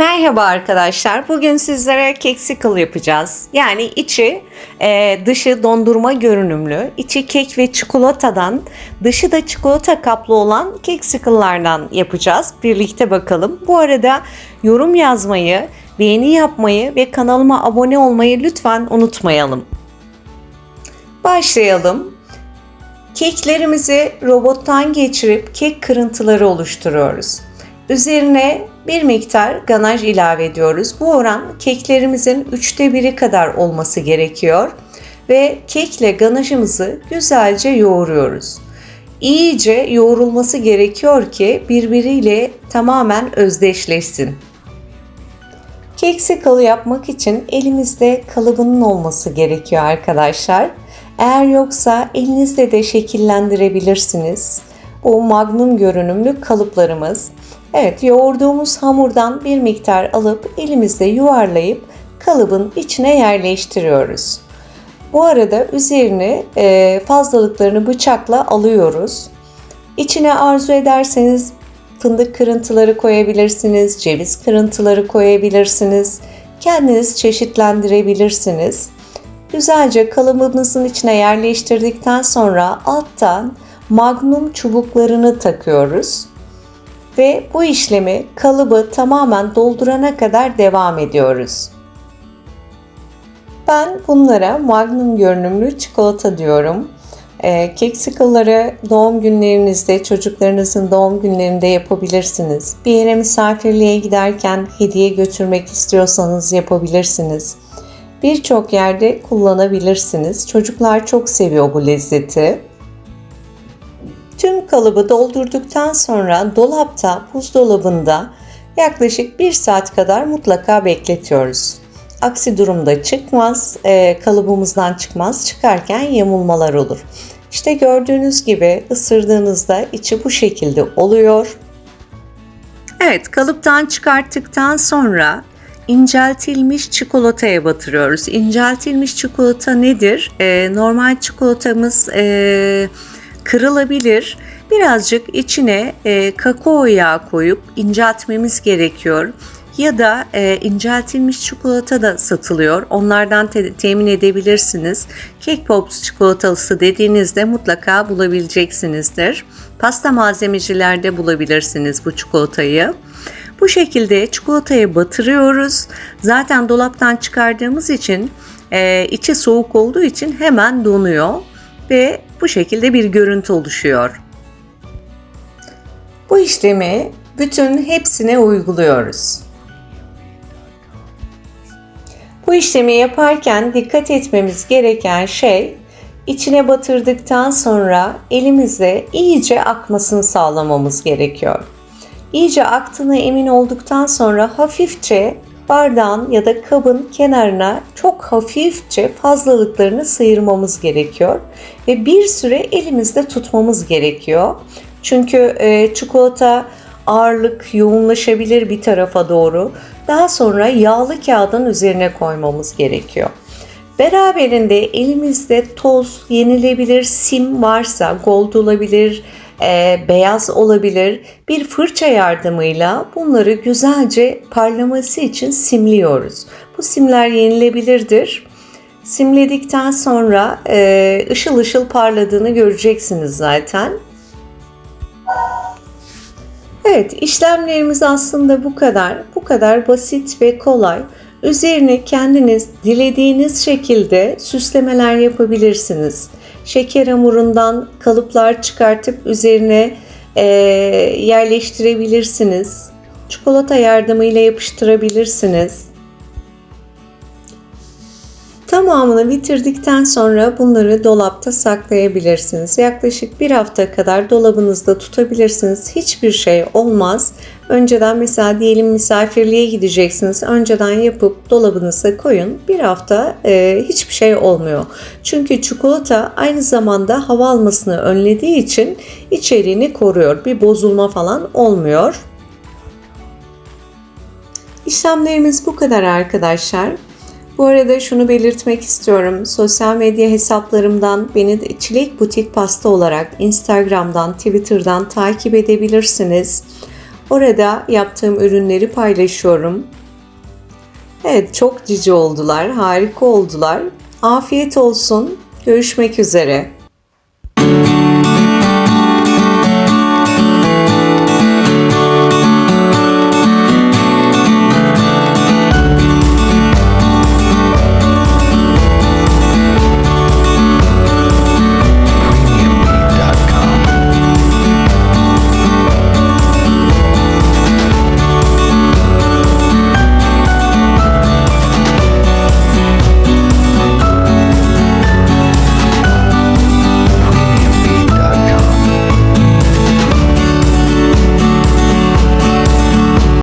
Merhaba arkadaşlar. Bugün sizlere keksicle yapacağız. Yani içi e, dışı dondurma görünümlü, içi kek ve çikolatadan, dışı da çikolata kaplı olan keksicle'lardan yapacağız. Birlikte bakalım. Bu arada yorum yazmayı, beğeni yapmayı ve kanalıma abone olmayı lütfen unutmayalım. Başlayalım. Keklerimizi robottan geçirip kek kırıntıları oluşturuyoruz. Üzerine bir miktar ganaj ilave ediyoruz. Bu oran keklerimizin üçte biri kadar olması gerekiyor. Ve kekle ganajımızı güzelce yoğuruyoruz. İyice yoğrulması gerekiyor ki birbiriyle tamamen özdeşleşsin. Keksicle yapmak için elimizde kalıbının olması gerekiyor arkadaşlar. Eğer yoksa elinizle de şekillendirebilirsiniz. Bu magnum görünümlü kalıplarımız. Evet yoğurduğumuz hamurdan bir miktar alıp elimizde yuvarlayıp kalıbın içine yerleştiriyoruz. Bu arada üzerine fazlalıklarını bıçakla alıyoruz. İçine arzu ederseniz fındık kırıntıları koyabilirsiniz, ceviz kırıntıları koyabilirsiniz. Kendiniz çeşitlendirebilirsiniz. Güzelce kalıbımızın içine yerleştirdikten sonra alttan magnum çubuklarını takıyoruz ve bu işlemi kalıbı tamamen doldurana kadar devam ediyoruz. Ben bunlara magnum görünümlü çikolata diyorum. E, keksicle'ları doğum günlerinizde, çocuklarınızın doğum günlerinde yapabilirsiniz. Bir yere misafirliğe giderken hediye götürmek istiyorsanız yapabilirsiniz. Birçok yerde kullanabilirsiniz. Çocuklar çok seviyor bu lezzeti. Tüm kalıbı doldurduktan sonra dolapta, buzdolabında yaklaşık 1 saat kadar mutlaka bekletiyoruz. Aksi durumda çıkmaz, e, kalıbımızdan çıkmaz. Çıkarken yamulmalar olur. İşte gördüğünüz gibi ısırdığınızda içi bu şekilde oluyor. Evet, kalıptan çıkarttıktan sonra inceltilmiş çikolataya batırıyoruz. İnceltilmiş çikolata nedir? E, normal çikolatamız e, kırılabilir. Birazcık içine e, kakao yağı koyup inceltmemiz gerekiyor. Ya da e, inceltilmiş çikolata da satılıyor. Onlardan te- temin edebilirsiniz. Cake Pops çikolatası dediğinizde mutlaka bulabileceksinizdir. Pasta malzemecilerde bulabilirsiniz bu çikolatayı. Bu şekilde çikolatayı batırıyoruz. Zaten dolaptan çıkardığımız için e, içi soğuk olduğu için hemen donuyor ve bu şekilde bir görüntü oluşuyor. Bu işlemi bütün hepsine uyguluyoruz. Bu işlemi yaparken dikkat etmemiz gereken şey içine batırdıktan sonra elimizle iyice akmasını sağlamamız gerekiyor. İyice aktığına emin olduktan sonra hafifçe bardağın ya da kabın kenarına çok hafifçe fazlalıklarını sıyırmamız gerekiyor ve bir süre elimizde tutmamız gerekiyor. Çünkü e, çikolata ağırlık yoğunlaşabilir bir tarafa doğru. Daha sonra yağlı kağıdın üzerine koymamız gerekiyor. Beraberinde elimizde toz, yenilebilir sim varsa gold olabilir, e, beyaz olabilir. Bir fırça yardımıyla bunları güzelce parlaması için simliyoruz. Bu simler yenilebilirdir. Simledikten sonra e, ışıl ışıl parladığını göreceksiniz zaten. Evet işlemlerimiz aslında bu kadar. Bu kadar basit ve kolay. Üzerine kendiniz dilediğiniz şekilde süslemeler yapabilirsiniz. Şeker hamurundan kalıplar çıkartıp üzerine e, yerleştirebilirsiniz. Çikolata yardımıyla yapıştırabilirsiniz. Tamamını bitirdikten sonra bunları dolapta saklayabilirsiniz. Yaklaşık bir hafta kadar dolabınızda tutabilirsiniz. Hiçbir şey olmaz. Önceden mesela diyelim misafirliğe gideceksiniz. Önceden yapıp dolabınıza koyun. Bir hafta e, hiçbir şey olmuyor. Çünkü çikolata aynı zamanda hava almasını önlediği için içeriğini koruyor. Bir bozulma falan olmuyor. İşlemlerimiz bu kadar arkadaşlar. Bu arada şunu belirtmek istiyorum. Sosyal medya hesaplarımdan beni Çilek Butik Pasta olarak Instagram'dan, Twitter'dan takip edebilirsiniz. Orada yaptığım ürünleri paylaşıyorum. Evet çok cici oldular, harika oldular. Afiyet olsun. Görüşmek üzere.